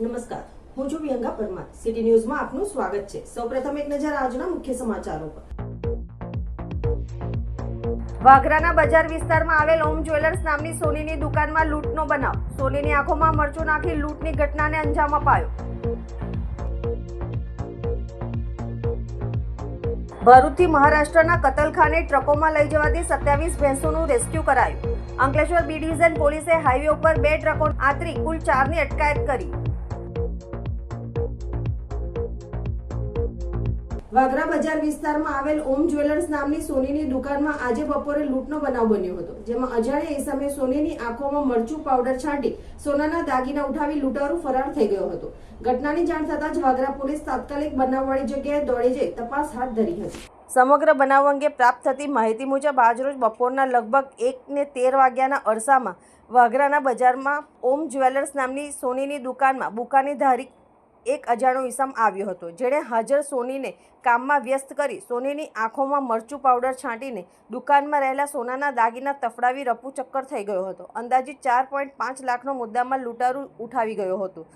નમસ્કાર. હું છું પ્રિયંકા પરમાર. સિટી ન્યૂઝમાં આપનું સ્વાગત છે. સૌપ્રથમ એક નજર આજના મુખ્ય સમાચારો પર. વાઘરાના બજાર વિસ્તારમાં આવેલ ઓમ જ્વેલર્સ નામની સોનીની દુકાનમાં લૂંટનો બનાવ. સોનીની આંખોમાં મરચું નાખી લૂંટની ઘટનાને અંજામ અપાયો. ભરૂચથી મહારાષ્ટ્રના કતલખાને ટ્રકોમાં લઈ જવાથી સત્યાવીસ ભેંસોનું રેસ્ક્યુ કરાયું. અંકલેશ્વર બી ડિવિઝન પોલીસે હાઈવે ઉપર બે ટ્રકો આતરી કુલ ચારની અટકાયત કરી. વાગરા બજાર વિસ્તારમાં આવેલ ઓમ જ્વેલર્સ નામની સોનીની દુકાનમાં આજે બપોરે લૂંટનો બનાવ બન્યો હતો, જેમાં અજાણ્યા ઈસમે સોનીની આંખોમાં મરચું પાવડર છાંટી સોનાના દાગીના ઉઠાવી લૂંટારૂ ફરાર થઈ ગયો હતો. ઘટનાની જાણ થતાં જ વાગરા પોલીસ તાત્કાલિક બનાવવાળી જગ્યાએ દોડી જઈ તપાસ હાથ ધરી હતી. સમગ્ર બનાવ અંગે પ્રાપ્ત થતી માહિતી મુજબ આજરોજ બપોરના લગભગ એક ને તેર વાગ્યાના અરસામાં વાઘરાના બજારમાં ઓમ જ્વેલર્સ નામની સોનીની દુકાનમાં બુકાની ધારી એક અજાણો ઈસમ આવ્યો હતો, જેણે હાજર સોનીને કામમાં વ્યસ્ત કરી સોનીની આંખોમાં મરચું પાવડર છાંટીને દુકાનમાં રહેલા સોનાના દાગીના તફડાવી રપુ ચક્કર થઈ ગયો હતો. અંદાજિત ચાર પોઈન્ટ પાંચ લાખનો મુદ્દામાં લૂંટારું ઉઠાવી ગયો હતો.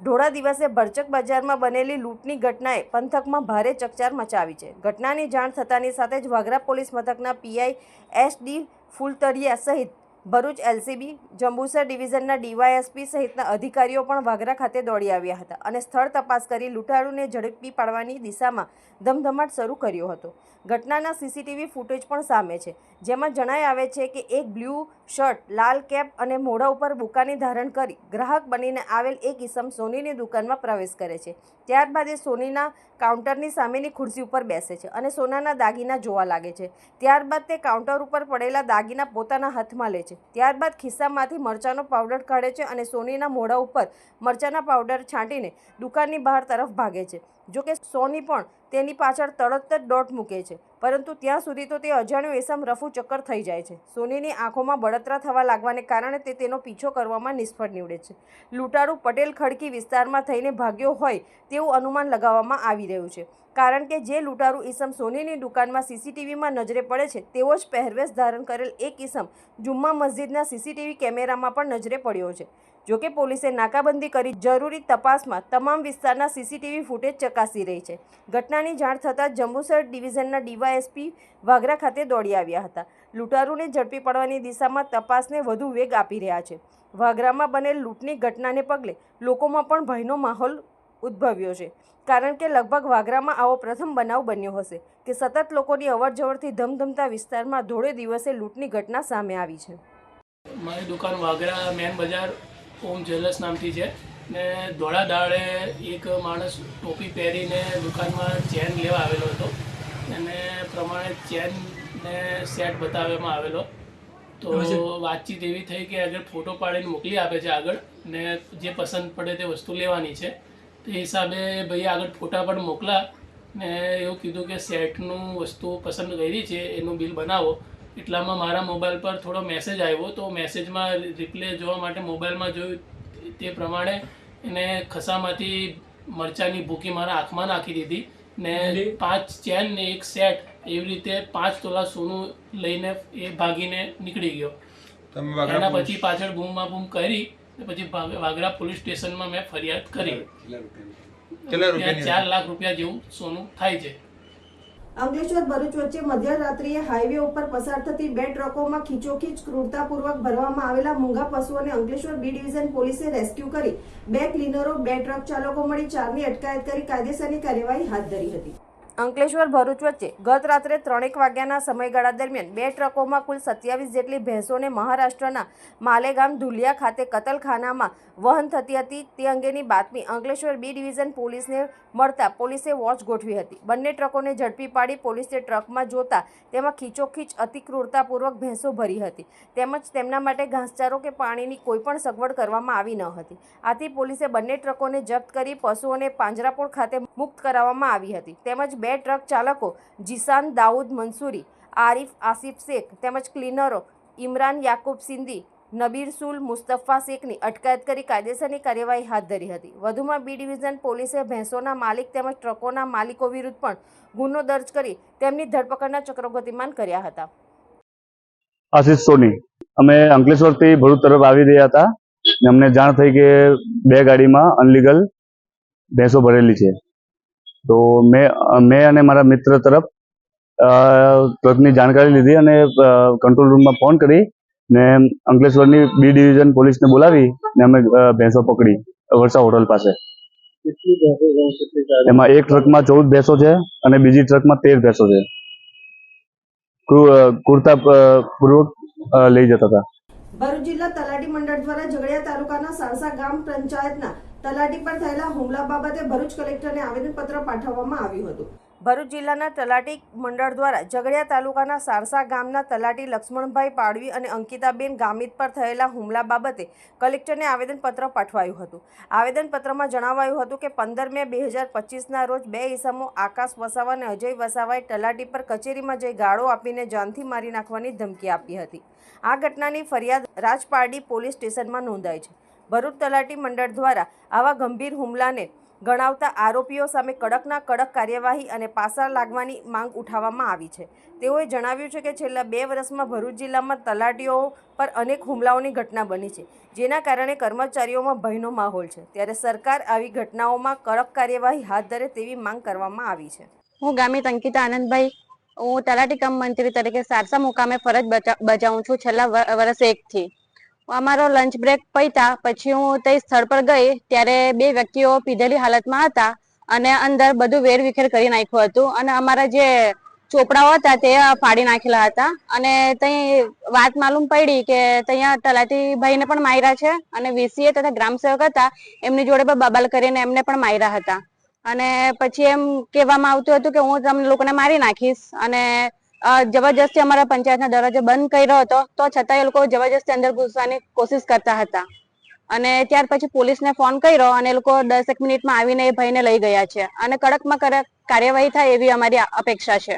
ઢોળા દિવસે ભરચક બજારમાં બનેલી લૂંટની ઘટનાએ પંથકમાં ભારે ચકચાર મચાવી છે. ઘટનાની જાણ થતાની સાથે જ વાગરા પોલીસ મથકના પીઆઈ એસ ડી ફૂલતરિયા સહિત ભરૂચ એલસીબી જંબુસર ડિવિઝનના ડીવાયએસપી સહિતના અધિકારીઓ પણ વાગરા ખાતે દોડી આવ્યા હતા અને સ્થળ તપાસ કરી લૂંટારૂને ઝડપી પાડવાની દિશામાં ધમધમાટ શરૂ કર્યો હતો. ઘટનાના સીસીટીવી ફૂટેજ પણ સામે છે, જેમાં જણાઈ આવે છે કે એક બ્લુ શર્ટ, લાલ કેપ અને મોઢા ઉપર બુકાની ધારણ કરી ગ્રાહક બનીને આવેલ એક ઇસમ સોનીની દુકાનમાં પ્રવેશ કરે છે. ત્યારબાદ એ સોનીના કાઉન્ટરની સામેની ખુરશી ઉપર બેસે છે અને સોનાના દાગીના જોવા લાગે છે. ત્યારબાદ તે કાઉન્ટર ઉપર પડેલા દાગીના પોતાના હાથમાં લે છે. ત્યારબાદ ખિસ્સામાંથી મરચાંનો પાવડર કાઢે છે અને સોનીના મોઢા ઉપર મરચાંના પાવડર છાંટીને દુકાનની બહાર તરફ ભાગે છે. જોકે સોની પણ તેની પાછળ તરત જ દોટ મૂકે છે. પરંતુ ત્યાં સુધી તો તે અજાણ્યું એસમ રફુ ચક્કર થઈ જાય છે. સોનીની આંખોમાં બળતરા થવા લાગવાને કારણે તે તેનો પીછો કરવામાં નિષ્ફળ નીવડે છે. લૂંટારૂ પટેલ ખડકી વિસ્તારમાં થઈને ભાગ્યો હોય તેવું અનુમાન લગાવવામાં આવી રહ્યું છે. કારણ કે જે લૂંટારૂ ઈસમ સોનીની દુકાનમાં સીસીટીવીમાં નજરે પડે છે, તેવો જ પહેરવેશ ધારણ કરેલ એક ઈસમ જુમ્મા મસ્જિદના સીસીટીવી કેમેરામાં પણ નજરે પડ્યો છે. જોકે પોલીસે નાકાબંધી કરી જરૂરી તપાસમાં તમામ વિસ્તારના સીસીટીવી ફૂટેજ ચકાસી રહી છે. ઘટનાની જાણ થતાં જંબુસર ડિવિઝનના ડીવાયએસપી વાગરા ખાતે દોડી આવ્યા હતા. લૂંટારૂને ઝડપી પડવાની દિશામાં તપાસને વધુ વેગ આપી રહ્યા છે. વાગરામાં બનેલ લૂંટની ઘટનાને પગલે લોકોમાં પણ ભયનો માહોલ ઉદ્ભવ્યો છે. કારણ કે લગભગ વાગરામાં આવો પ્રથમ બનાવ બન્યો હશે કે સતત લોકોની અવરજવરથી ધમધમતા વિસ્તારમાં ધોળે દિવસે લૂંટની ઘટના સામે આવી છે. મારી દુકાન વાગરા મેન બજાર ઓમ જ્વેલર્સ નામથી છે. ને ધોળા દાડે એક માણસ ટોપી પહેરીને દુકાનમાં ચેન લેવા આવેલો હતો. અને પ્રમાણે ચેનને સેટ બતાવવામાં આવેલો. તો વાતચીત એવી થઈ કે આગળ ફોટો પાડીને મોકલી આપે છે આગળ ને જે પસંદ પડે તે વસ્તુ લેવાની છે. તે હિસાબે ભાઈ આગળ ફોટા પણ મોકલા ને એવું કીધું કે સેટનું વસ્તુ પસંદ કરી છે એનું બિલ બનાવો. એટલામાં મારા મોબાઈલ પર થોડો મેસેજ આવ્યો તો મેસેજમાં રિપ્લે જોવા માટે મોબાઈલમાં જોયું તે પ્રમાણે એને ખસામાંથી મરચાની ભૂકી મારા આંખમાં નાખી દીધી ને પાંચ ચેન ને એક સેટ એવી રીતે પાંચ તોલા સોનું લઈને એ ભાગીને નીકળી ગયો. એના પછી પાછળ બૂમમાં બૂમ કરી પછી વાગરા પોલીસ સ્ટેશનમાં મેં ફરિયાદ કરી. ચાર લાખ રૂપિયા જેવું સોનું થાય છે. અંકલેશ્વર ભરૂચ વચ્ચે મધ્યરાત્રિએ હાઈવે ઉપર પસાર થતી બે ટ્રકોમાં ખીચોખીચ ક્રૂરતાપૂર્વક ભરવામાં આવેલા મૂંગા પશુઓને અંકલેશ્વર બી ડિવિઝન પોલીસે રેસ્ક્યુ કરી. બે ક્લીનરો, બે ટ્રક ચાલકો મળી ચારની અટકાયત કરી કાયદેસરની કાર્યવાહી હાથ ધરી હતી. અંકલેશ્વર ભરૂચ વચ્ચે ગત રાત્રે ત્રણેક વાગ્યાના સમયગાળા દરમિયાન બે ટ્રકોમાં કુલ સત્યાવીસ જેટલી ભેંસોને મહારાષ્ટ્રના માલેગામ ધુલિયા ખાતે કતલખાનામાં વહન થતી હતી. તે અંગેની બાતમી અંકલેશ્વર બી ડિવિઝન પોલીસને મળતા પોલીસે વોચ ગોઠવી હતી. બંને ટ્રકોને ઝડપી પાડી પોલીસે ટ્રકમાં જોતા તેમાં ખીચોખીચ અતિક્રૂરતાપૂર્વક ભેંસો ભરી હતી તેમજ તેમના માટે ઘાસચારો કે પાણીની કોઈપણ સગવડ કરવામાં આવી ન હતી. આથી પોલીસે બંને ટ્રકોને જપ્ત કરી પશુઓને પાંજરાપોળ ખાતે મુક્ત કરાવવામાં આવી હતી. તેમજ બે ટ્રક ચાલકો જીસાન દાઉદ મંસૂરી, આરિફ આસિફ શેખ તેમજ ક્લીનરો ઇમરાન યાકુબ સિંધી, નબીર સુલ મુસ્તફા શેખની અટકાયત કરી કાયદેસરની કાર્યવાહી હાથ ધરી હતી. વધુમાં બી ડિવિઝન પોલીસે ભેંસોના માલિક તેમજ ટ્રકોના માલિકો વિરુદ્ધ પણ ગુનો દર્જ કરી તેમની ધરપકડના ચક્રો ગતિમાન કર્યા હતા. આશિષ સોની, અમે અંકલેશ્વરથી ભરૂચ તરફ આવી રહ્યા હતા અમને જાણ થઈ કે બે ગાડીમાં અનલીગલ ભેંસો ભરેલી છે. તો મેં મેં અને મારા મિત્ર તરફ અ, ટ્રકની જાણકારી લીધી અને કંટ્રોલ રૂમમાં ફોન કરી ને અંકલેશ્વરની બી ડિવિઝન પોલીસને બોલાવી ને અમે ભેંસો પકડી વર્ષા હોટલ પાસે. કેટલી ભેંસો છે? કેટલી ગાડી? એમાં એક ટ્રકમાં ચૌદ ભેંસો છે અને બીજી ટ્રકમાં તેર ભેંસો છે. કુ- અ, કુર્તા પૂર્વક લઈ જતા હતા. ભરૂચ જિલ્લા તલાટી મંડળ દ્વારા ઝઘડિયા તાલુકાના સારસા ગામ પંચાયતના તલાટી પર થયેલા હુમલા બાબતે ભરૂચ કલેક્ટરને આવેદનપત્ર પાઠવવામાં આવ્યું હતું. ભરૂચ જિલ્લાના તલાટી મંડળ દ્વારા ઝઘડિયા તાલુકાના સારસા ગામના તલાટી લક્ષ્મણભાઈ પાડવી અને અંકિતાબેન ગામિત પર થયેલા હુમલા બાબતે કલેક્ટરને આવેદનપત્ર પાઠવાયું હતું. આવેદનપત્રમાં જણાવાયું હતું કે પંદર મે બે હજાર પચીસના રોજ બે ઈસમો આકાશ વસાવા અને અજય વસાવાએ તલાટી પર કચેરીમાં જઈ ગાળો આપીને જાનથી મારી નાખવાની ધમકી આપી હતી. આ ઘટનાની ફરિયાદ રાજપારડી પોલીસ સ્ટેશનમાં નોંધાઈ છે. ભરૂચ તલાટી મંડળ દ્વારા આવા ગંભીર હુમલાને ગણાવતા આરોપીઓ સામે કડકના કડક કાર્યવાહી અને પાસા લાગવાની માંગ ઉઠાવવામાં આવી છે. તેઓએ જણાવ્યું છે કે છેલ્લા બે વર્ષમાં ભરૂચ જિલ્લામાં તલાટીઓ પર અનેક હુમલાઓની ઘટના બની છે, જેના કારણે કર્મચારીઓમાં ભયનો માહોલ છે. ત્યારે સરકાર આવી ઘટનાઓમાં કડક કાર્યવાહી હાથ ધરે તેવી માંગ કરવામાં આવી છે. હું ગામિત અંકિતા આનંદભાઈ. હું તલાટી કમ મંત્રી તરીકે સારસા મુકામે ફરજ બજાવું છું છેલ્લા વર્ષ એકથી. અમારો લંચ બ્રેક પૈતા પછી હું તે સ્થળ પર ગઈ, ત્યારે બે વ્યક્તિઓ પીધેલી હાલતમાં હતા અને અંદર બધું વેરવિખેર કરી નાખ્યું હતું અને અમારા જે ચોપડાઓ હતા તે ફાડી નાખેલા હતા અને તઈ વાત માલુમ પડી કે ત્યાં તલાટી ભાઈને પણ માર્યા છે અને વીસીએ તથા ગ્રામસેવક હતા, એમની જોડે પણ બબાલ કરીને એમને પણ માર્યા હતા. અને પછી એમ કહેવામાં આવતું હતું કે હું તમને લોકોને મારી નાખીશ અને જબરજસ્તી અમારા પંચાયતના દરવાજો બંધ કર્યો હતો. તો છતાં એ લોકો જબરજસ્તી અંદર ઘૂસવાની કોશિશ કરતા હતા. અને ત્યાર પછી પોલીસને ફોન કર્યો અને એ લોકો દસેક મિનિટમાં આવીને એ ભાઈને લઈ ગયા છે. અને કડકમાં કડક કાર્યવાહી થાય એવી અમારી અપેક્ષા છે.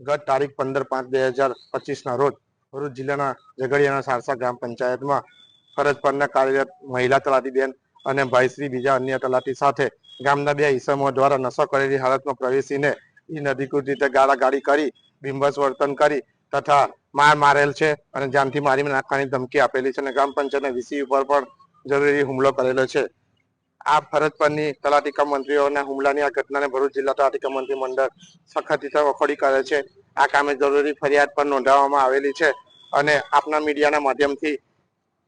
ગત તારીખ પંદર પાંચ બે હજાર પચીસ ના રોજ ભરૂચ જિલ્લાના ઝઘડિયાના સારસા ગ્રામ પંચાયતમાં ફરજ પરના કાર્યરત મહિલા તલાટી બેન અને ભાઈશ્રી બીજા અન્ય તલાટી સાથે ગામના બે ઈસમો દ્વારા નશો કરેલી હાલતમાં પ્રવેશીને અધિકૃત રીતે ગાળાગાળી કરી બિંબસ વર્તન કરી તથા માર મારેલ છે અને જાનથી મારી નાખવાની ધમકી આપેલી છે અને ગ્રામ પંચાયતના વીસી ઉપર પણ જરૂરી હુમલો કરેલો છે. આ ફરજ પરની તલાટીકા મંત્રીઓના હુમલાની આ ઘટનાને ભરૂચ જિલ્લા તલાટીકા મંત્રી મંડળ સખત વખોડી કરે છે. આ કામે જરૂરી ફરિયાદ પણ નોંધાવવામાં આવેલી છે અને આપના મીડિયાના માધ્યમથી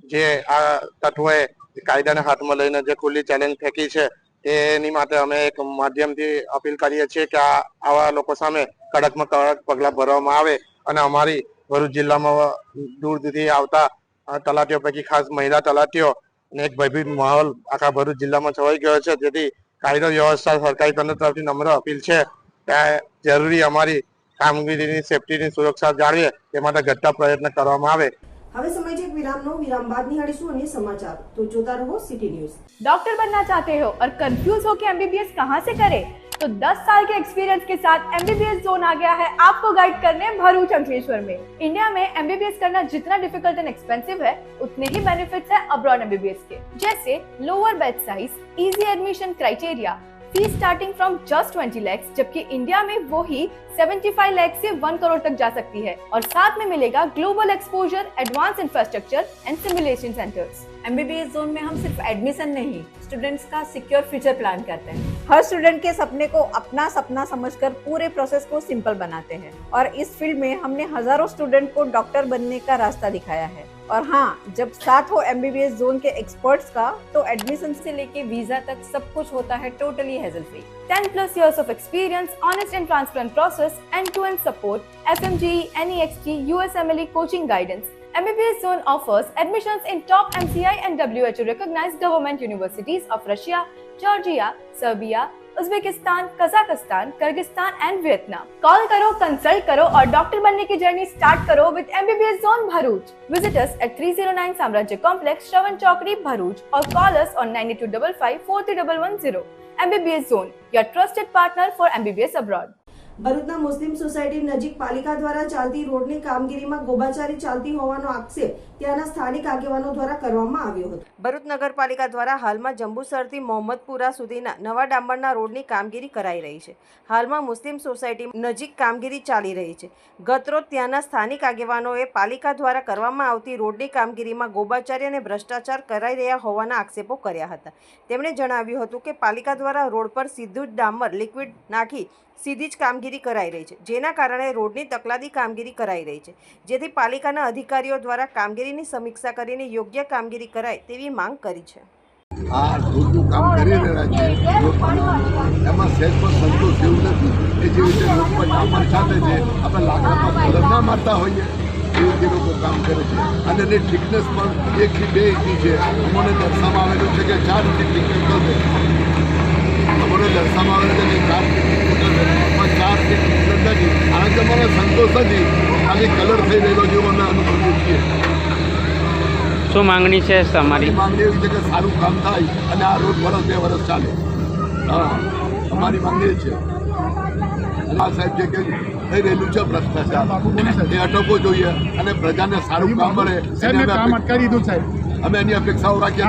જે આ તત્વોએ કાયદાને હાથમાં લઈને જે ખુલ્લી ચેલેન્જ ફેંકી છે તેની માટે અમે એક માધ્યમથી અપીલ કરીએ છીએ કે આવા લોકો સામે કડકમાં કડક પગલાં ભરવામાં આવે અને અમારી ભરૂચ જિલ્લામાં દૂર દૂરથી આવતા તલાટીઓ પૈકી ખાસ મહિલા તલાટીઓ અને એક ભયભીત માહોલ આખા ભરૂચ જિલ્લામાં છવાઈ ગયો છે. જેથી કાયદો વ્યવસ્થા સરકારી તંત્ર તરફથી નમ્ર અપીલ છે ત્યાં જરૂરી અમારી કામગીરીની સેફટીની સુરક્ષા જાળવે તે માટે ઘટતા પ્રયત્ન કરવામાં આવે. હવે સમય છે એક વિરામનો વિરામ બાદ નિહાળીશું અન્ય સમાચાર તો જોતા રહો સિટી ન્યૂઝ डॉक्टर बनना चाहते हो और कंफ्यूज हो कि एमबीबीएस कहाँ से करें तो 10 साल के एक्सपीरियंस के साथ एमबीबीएस जोन आ गया है आपको गाइड करने भरूच अंकलेश्वर में इंडिया में एमबीबीएस करना जितना डिफिकल्ट एंड एक्सपेंसिव है उतने ही बेनिफिट्स है अब्रॉड एमबीबीएस के जैसे lower batch size easy admission criteria fees starting from just 20 lakhs, जबकि इंडिया में वो ही 75 लैक्स से 1 करोड़ तक जा सकती है। और साथ में मिलेगा global exposure, advance infrastructure and simulation centres MBBS zone में हम सिर्फ़ एडमिशन नहीं स्टूडेंट्स का सिक्योर फ्यूचर प्लान करते हैं। हर स्टूडेंट के सपने को अपना सपना समझकर पूरे प्रोसेस को सिंपल बनाते हैं। और इस फ़ील्ड में हमने हज़ारों स्टूडेंट को डॉक्टर बनने का रास्ता दिखाया है। और हाँ जब साथ हो एमबीबीएस जोन के एक्सपर्ट्स का तो एडमिशन से लेके वीज़ा तक सब कुछ होता है totally hassle free 10 plus years of experience, honest and transparent process, end-to-end support, FMGE, NEXT, USMLE coaching guidance. MBBS Zone offers admissions in top MCI and WHO recognized government universities of Russia, Georgia, Serbia, Uzbekistan Kazakhstan Kyrgyzstan and Vietnam call करो consult करो और doctor बनने की journey start करो with MBBS zone Bharuch visit us at 309 Samrajya complex Shravan Chowkdi Bharuch और call us on 9255 MBBS Zone, your trusted partner for MBBS abroad. ભરૂચના મુસ્લિમ society નજીક પાલિકા દ્વારા ચાલતી રોડની કામગીરીમાં ગોબાચારી ચાલતી હોવાનો આક્ષેપ ત્યાંના સ્થાનિક આગેવાનો દ્વારા કરવામાં આવ્યો હતો. ભરૂચ નગરપાલિકા દ્વારા હાલમાં જંબુસરથી મોહમ્મદપુરા સુધીના નવા ડામરના રોડની કામગીરી કરાઈ રહી છે. હાલમાં મુસ્લિમ સોસાયટી નજીક કામગીરી ચાલી રહી છે. ગતરોજ ત્યાંના સ્થાનિક આગેવાનોએ પાલિકા દ્વારા કરવામાં આવતી રોડની કામગીરીમાં ગોબાચારી અને ભ્રષ્ટાચાર કરાઈ રહ્યા હોવાના આક્ષેપો કર્યા હતા. તેમણે જણાવ્યું હતું કે પાલિકા દ્વારા રોડ પર સીધું જ ડામર લિક્વિડ નાખી સીધી જ કામગીરી કરાઈ રહી છે. જેના કારણે રોડની તકલાદી કામગીરી કરાઈ રહી છે. જેથી પાલિકાના અધિકારીઓ દ્વારા કામગીરીની સમીક્ષા કરીને યોગ્ય કામગીરી કરાય તેવી માંગ કરી છે. આ રોજનું કરી રહ્યા આપણે લાકડામાં ફોલર ના મારતા હોઈએ, એ રીતે લોકો પણ એકથી આવેલું છે કે ચાર ઇંચની થિકનેસ કરશે અમને દર્શાવવામાં આવેલું છે કે ચાર ચાર ફીટ નથી. આનાથી મને સંતોષ નથી. ખાલી કલર થઈ રહેલો જેવો અમે અનુભવીએ છીએ. શું માંગણી છે તમારી? અમારી માંગણી એવી છે કે સારું કામ થાય અને આ રોડ વર્ષ બે વર્ષ ચાલે. હા અમારી માંગણી છે. આ સાહેબ જે કે થઈ રહેલું છે ભ્રષ્ટાચાર એ અટકવો જોઈએ અને પ્રજાને સારું કામ મળે. અમે કામ અટકાવી દીધું સાહેબ. અમે એની અપેક્ષાઓ રાખીએ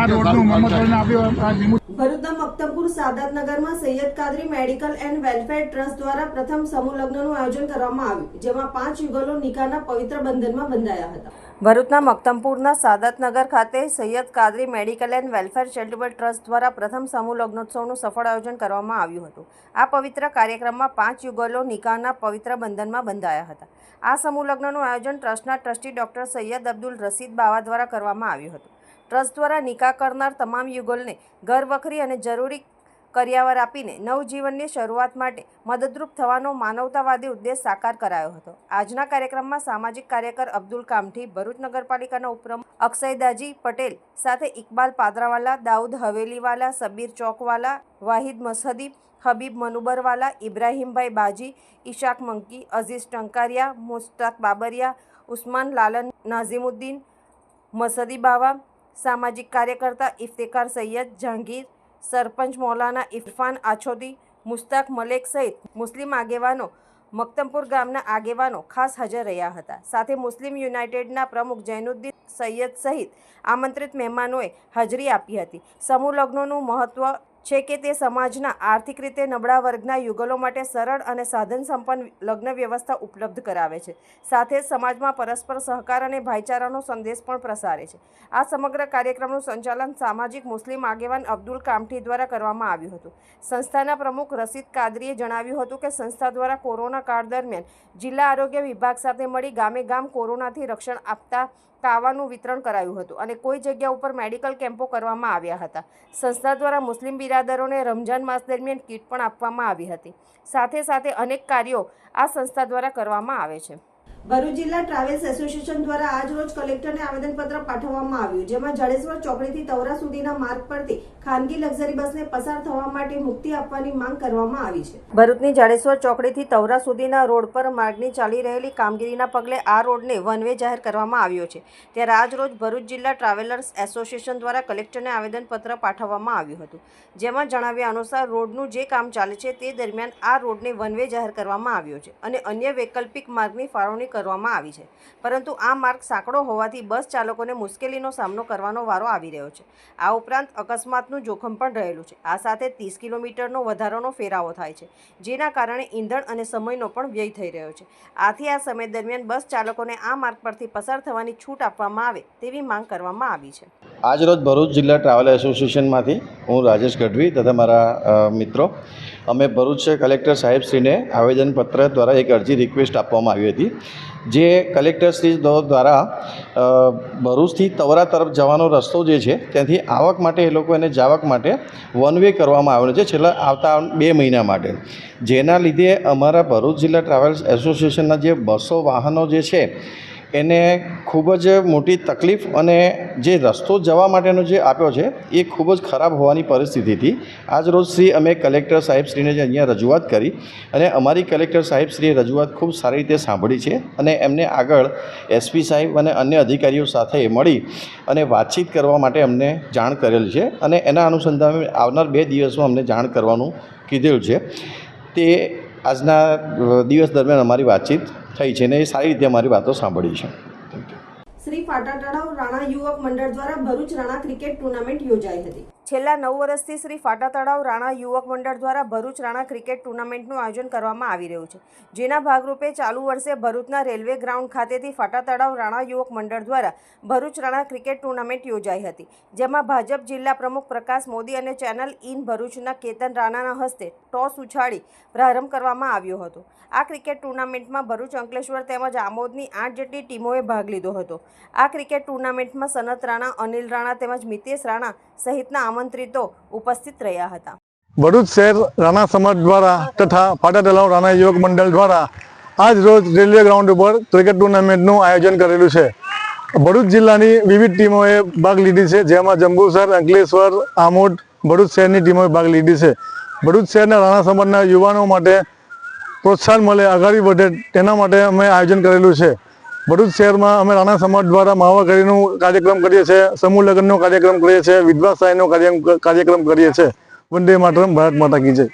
ભરૂચના Maktampur સાદાતનગરમાં Saiyed Kadri medical and welfare trust દ્વારા પ્રથમ સમૂહ લગ્નનું આયોજન કરવામાં આવ્યું જેમાં પાંચ યુગલો નિકાહના પવિત્ર બંધનમાં બંધાયા હતા. ભરૂચના મક્તમપુરના સાદતનગર ખાતે Saiyad Qadri medical and welfare charitable trust દ્વારા પ્રથમ સમૂહ લગ્નોત્સવનું સફળ આયોજન કરવામાં આવ્યું હતું. આ પવિત્ર કાર્યક્રમમાં પાંચ યુગલો નિકાહના પવિત્ર બંધનમાં બંધાયા હતા. આ સમૂહ લગ્નનું આયોજન ટ્રસ્ટના ટ્રસ્ટી ડોક્ટર સૈયદ અબ્દુલ રસીદ બાવા દ્વારા કરવામાં આવ્યું હતું. ટ્રસ્ટ દ્વારા નિકાહ કરનાર તમામ યુગલને ઘર વખરી અને જરૂરી કરિયાવર આપીને નવજીવનની શરૂઆત માટે મદદરૂપ થવાનો માનવતાવાદી ઉદ્દેશ સાકાર કરાયો હતો. આજના કાર્યક્રમમાં સામાજિક કાર્યકર અબ્દુલ કામઠી, ભરૂચ નગરપાલિકાના ઉપપ્રમુખ અક્ષયદાજી પટેલ સાથે ઇકબાલ પાદરાવાલા, દાઉદ હવેલીવાલા, સબીર ચોકવાલા, વાહિદ મસહદી, હબીબ મનુબરવાલા, ઇબ્રાહીમભાઈ બાજી, ઈશાક મંકી, અઝીઝ ટંકારિયા, મુસ્તાક બાબરિયા, ઉસ્માન લાલન નાઝીમુદ્દીન મસદી બાવા, સામાજિક કાર્યકર્તા ઇફ્તિકાર સૈયદ, જહાંગીર સરપંચ મૌલાના ઇરફાન આછોદી, મુસ્તાક મલેક સહિત મુસ્લિમ આગેવાનો, મક્તમપુર ગામના આગેવાનો ખાસ હાજર રહ્યા હતા. સાથે મુસ્લિમ યુનાઇટેડના પ્રમુખ જૈનુદ્દીન સૈયદ સહિત આમંત્રિત મહેમાનોએ હાજરી આપી હતી. સમૂહ લગ્નોનું મહત્વ છે કે તે સમાજના આર્થિક રીતે નબળા વર્ગના યુગલો માટે સરળ અને સાધન સંપન્ન લગ્ન વ્યવસ્થા ઉપલબ્ધ કરાવે છે. સાથે જ સમાજમાં પરસ્પર સહકાર અને ભાઈચારાનો સંદેશ પણ પ્રસારે છે. આ સમગ્ર કાર્યક્રમનું સંચાલન સામાજિક મુસ્લિમ આગેવાન અબ્દુલ કામઠી દ્વારા કરવામાં આવ્યું હતું. સંસ્થાના પ્રમુખ રસીદ કાદરીએ જણાવ્યું હતું કે સંસ્થા દ્વારા કોરોના કાળ દરમિયાન જિલ્લા આરોગ્ય વિભાગ સાથે મળી ગામે ગામ કોરોનાથી રક્ષણ આપતા કાવાનું વિતરણ કરાયું હતું અને કોઈ જગ્યા ઉપર મેડિકલ કેમ્પો કરવામાં આવ્યા હતા. સંસ્થા દ્વારા મુસ્લિમ બિરાદરોને રમજાન માસ દરમિયાન કીટ પણ આપવામાં આવી હતી. સાથે સાથે અનેક કાર્યો આ સંસ્થા દ્વારા કરવામાં આવે છે. ભરૂચ જિલ્લા ટ્રાવેલ્સ એસોસિએશન દ્વારા આજ રોજ કલેક્ટરને આવેદનપત્ર પાઠવવામાં આવ્યું, જેમાં જડેશ્વર ચોકડીથી તવરા સુધીના માર્ગ પરથી ખાનગી લક્ઝરી બસને પસાર થવા માટે મુક્તિ આપવાની માંગ કરવામાં આવી છે. ભરૂચની જાડેશ્વર ચોકડીથી તવરા સુધીના રોડ પર માર્ગની ચાલી રહેલી કામગીરીના પગલે આ રોડને વન વે જાહેર કરવામાં આવ્યો છે. ત્યારે આજ રોજ ભરૂચ જિલ્લા ટ્રાવેલર્સ એસોસિએશન દ્વારા કલેક્ટરને આવેદનપત્ર પાઠવવામાં આવ્યું હતું, જેમાં જણાવ્યા અનુસાર રોડનું જે કામ ચાલે છે તે દરમિયાન આ રોડને વન વે જાહેર કરવામાં આવ્યો છે અને અન્ય વૈકલ્પિક માર્ગની ફાળવણી કરવામાં આવી છે. પરંતુ આ માર્ગ સાંકડો હોવાથી બસ ચાલકોને મુશ્કેલીનો સામનો કરવાનો વારો આવી રહ્યો છે. આ ઉપરાંત અકસ્માતનું જોખમ પણ રહેલું છે. આ સાથે ત્રીસ કિલોમીટરનો વધારાનો ફેરાવો થાય છે, જેના કારણે ઈંધણ અને સમયનો પણ વ્યય થઈ રહ્યો છે. આથી આ સમય દરમિયાન બસ ચાલકોને આ માર્ગ પરથી પસાર થવાની છૂટ આપવામાં આવે તેવી માંગ કરવામાં આવી છે. આજરોજ ભરૂચ જિલ્લા ટ્રાવેલ એસોસિએશનમાંથી હું રાજેશ ગઢવી તથા મારા મિત્રો. અમે ભરૂચ કલેક્ટર સાહેબશ્રીને આવેદનપત્ર દ્વારા એક અરજી રિક્વેસ્ટ આપવામાં આવી હતી. જે કલેક્ટરશ્રી દ્વારા ભરૂચથી તવરા તરફ જવાનો રસ્તો જે છે, ત્યાંથી આવક માટે એ લોકો એને જાવક માટે વન વે કરવામાં આવેલો છે, છેલ્લા આવતા બે મહિના માટે. જેના લીધે અમારા ભરૂચ જિલ્લા ટ્રાવેલ્સ એસોસિએશનના જે બસો વાહનો જે છે એને ખૂબ જ મોટી તકલીફ અને જે રસ્તો જવા માટેનો જે આપ્યો છે, એ ખૂબ જ ખરાબ હોવાની પરિસ્થિતિથી આજ રોજ શ્રી અમે કલેક્ટર સાહેબશ્રીને જે અહીંયા રજૂઆત કરી અને અમારી કલેક્ટર સાહેબશ્રીએ રજૂઆત ખૂબ સારી રીતે સાંભળી છે અને એમને આગળ એસપી સાહેબ અને અન્ય અધિકારીઓ સાથે મળી અને વાતચીત કરવા માટે અમને જાણ કરેલ છે અને એના અનુસંધાને આવનાર બે દિવસમાં અમને જાણ કરવાનું કીધેલું છે. તે આજના દિવસ દરમિયાન અમારી વાતચીત થઈ છે ને એ સારી રીતે અમારી વાતો સાંભળી છે. શ્રી ફાટા તળાવ રાણા યુવક મંડળ દ્વારા ભરૂચ રાણા ક્રિકેટ ટુર્નામેન્ટ યોજાઈ હતી. છેલ્લા નવ વર્ષથી શ્રી ફાટા તળાવ રાણા યુવક મંડળ દ્વારા ભરૂચ રાણા ક્રિકેટ ટુર્નામેન્ટનું આયોજન કરવામાં આવી રહ્યું છે. જેના ભાગરૂપે ચાલુ વર્ષે ભરૂચના રેલવે ગ્રાઉન્ડ ખાતેથી ફાટા તળાવ રાણા યુવક મંડળ દ્વારા ભરૂચ રાણા ક્રિકેટ ટુર્નામેન્ટ યોજાઈ હતી. જેમાં ભાજપ જિલ્લા પ્રમુખ પ્રકાશ મોદી અને ચેનલ ઇન ભરૂચના કેતન રાણાના હસ્તે ટોસ ઉછાળી પ્રારંભ કરવામાં આવ્યો હતો. આ ક્રિકેટ ટુર્નામેન્ટમાં ભરૂચ અંકલેશ્વર તેમજ આમોદની આઠ જેટલી ટીમોએ ભાગ લીધો હતો. આ ક્રિકેટ ટુર્નામેન્ટમાં સનત રાણા, અનિલ રાણા તેમજ મિતેશ રાણા સહિતના આમંત્રિતો ઉપસ્થિત રહ્યા હતા. ભરૂચ શહેર રાણા સમાજ દ્વારા તથા ફાટા તલાવ રાણા યુવક મંડળ દ્વારા આજ રોજ રેલવે ગ્રાઉન્ડ ઉપર ક્રિકેટ ટુર્નામેન્ટનું આયોજન કરેલું છે. ભરૂચ જિલ્લાની વિવિધ ટીમોએ ભાગ લીધી છે, જેમાં જંબુસર, અંકલેશ્વર, આમોદ ભરૂચ શહેરની ટીમોએ ભાગ લીધી છે. ભરૂચ શહેરના રાણા સમાજના યુવાનો માટે પ્રોત્સાહન મળે આગળ વધે તેના માટે અમે આયોજન કરેલું છે. ભરૂચ શહેરમાં અમે રાણા સમાજ દ્વારા માવા ઘડીનું કાર્યક્રમ કરીએ છીએ સમૂહ લગ્નનો કાર્યક્રમ કરીએ છીએ વિધવા સહાયનો કાર્ય- કાર્યક્રમ કરીએ છીએ. વંદે માતરમ ભારત માતા કી જય.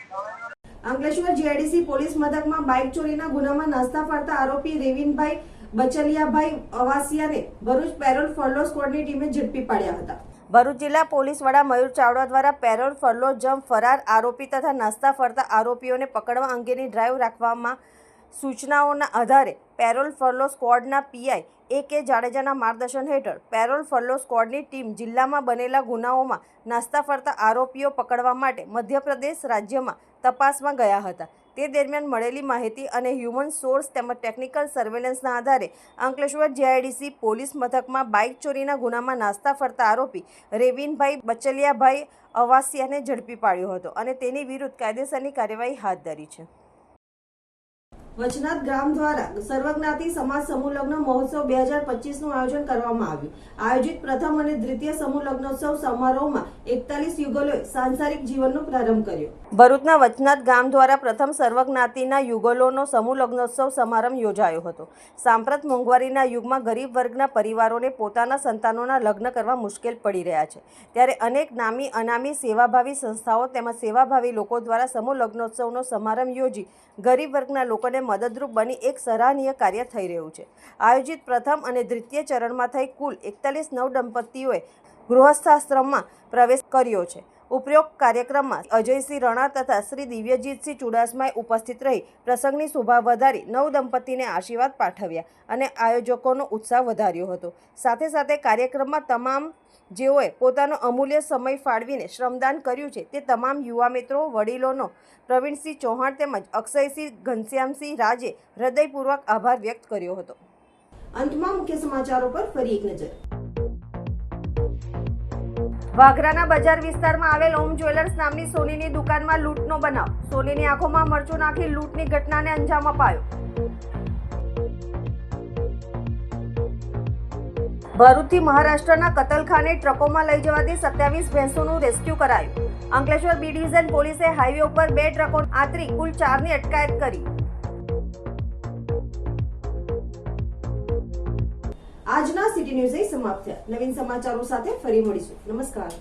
અંકલેશ્વર જીઆઈડીસી પોલીસ મથકમાં બાઇક ચોરીના ગુનામાં નાસ્તા ફરતા આરોપી રેવિનભાઈ બચલિયાભાઈ અવાસિયાને ભરૂચ પેરોલ ફરલો સ્ક્વોડની ટીમે ઝડપી પાડ્યા હતા. ભરૂચ જિલ્લા પોલીસ વડા મયુર ચાવડા દ્વારા પેરોલ ફરલો જમ્પ ફરાર આરોપી તથા નાસ્તા ફરતા આરોપીઓને પકડવા અંગેની ડ્રાઈવ રાખવામાં સૂચનાઓના આધારે પેરોલ ફરલો સ્કોડના પીઆઈ એ કે જાડેજાના માર્ગદર્શન હેઠળ પેરોલ ફરલો સ્કવોડની ટીમ જિલ્લામાં બનેલા ગુનાઓમાં નાસ્તા ફરતા આરોપીઓ પકડવા માટે મધ્યપ્રદેશ રાજ્યમાં તપાસમાં ગયા હતા. તે દરમિયાન મળેલી માહિતી અને હ્યુમન સોર્સ તેમજ ટેકનિકલ સર્વેલન્સના આધારે અંકલેશ્વર જીઆઈડીસી પોલીસ મથકમાં બાઇક ચોરીના ગુનામાં નાસ્તા ફરતા આરોપી રેવિનભાઈ બચલિયાભાઈ અવાસિયાને ઝડપી પાડ્યો હતો અને તેની વિરુદ્ધ કાયદેસરની કાર્યવાહી હાથ ધરી છે. વચનાથ ગ્રામ દ્વારા સર્વજ્ઞાતિ સમાજ સમૂહ લગ્ન મહોત્સવ બે હજાર પચીસનું આયોજન કરવામાં આવ્યું. આયોજિત પ્રથમ અને દ્વિતીય સમૂહ લગ્નોત્સવ સમારોહમાં એકતાલીસ યુગલોએ સાંસારિક જીવનનો પ્રારંભ કર્યો. ભરૂચના વચનાથ ગામ દ્વારા પ્રથમ સર્વજ્ઞાતિના યુગલોનો સમૂહ લગ્નોત્સવ સમારંભ યોજાયો હતો. સાંપ્રત મોંઘવારીના યુગમાં ગરીબ વર્ગના પરિવારોને પોતાના સંતાનોના લગ્ન કરવા મુશ્કેલ પડી રહ્યા છે. ત્યારે અનેક નામી અનામી સેવાભાવી સંસ્થાઓ તેમજ સેવાભાવી લોકો દ્વારા સમૂહ લગ્નોત્સવનો સમારંભ યોજી ગરીબ વર્ગના લોકોને મદદરૂપ બની એક સરાહનીય કાર્ય થઈ રહ્યું છે. આયોજિત પ્રથમ અને દ્વિતીય ચરણમાં થઈ કુલ એકતાલીસ નવ દંપતીઓએ ગૃહસ્થાશ્રમમાં પ્રવેશ કર્યો છે. ઉપરોક્ત કાર્યક્રમમાં અજયસિંહ રણા તથા શ્રી દિવ્યજીતસિંહ ચુડાસમાએ ઉપસ્થિત રહી પ્રસંગની શોભા વધારી નવ દંપતીને આશીર્વાદ પાઠવ્યા અને આયોજકોનો ઉત્સાહ વધાર્યો હતો. સાથે સાથે કાર્યક્રમમાં તમામ જેઓએ પોતાનો અમૂલ્ય સમય ફાળવીને શ્રમદાન કર્યું છે તે તમામ યુવા મિત્રો વડીલોનો પ્રવીણસિંહ ચૌહાણ તેમજ અક્ષયસિંહ ઘનશ્યામસિંહ રાજે હૃદયપૂર્વક આભાર વ્યક્ત કર્યો હતો. અંતમાં મુખ્ય સમાચારો પર ફરી એક નજર. વાઘરાના બજાર વિસ્તારમાં આવેલ ઓમ જ્વેલર્સ નામની સોનીની દુકાનમાં લૂંટનો બનાવ. સોનીની આંખોમાં મરચું નાખી લૂંટની ઘટનાને અંજામ અપાયો. ભરૂચથી મહારાષ્ટ્રના કતલખાને ટ્રકોમાં લઈ જવાથી સત્યાવીસ ભેંસોનું રેસ્ક્યુ કરાયું. અંકલેશ્વર બી ડિવિઝન પોલીસે હાઈવે ઉપર બે ટ્રકો આતરી કુલ ચારની અટકાયત કરી. આજના સિટી ન્યૂઝ સમાપ્ત થયા. નવીન સમાચારો સાથે ફરી મળીશું. નમસ્કાર.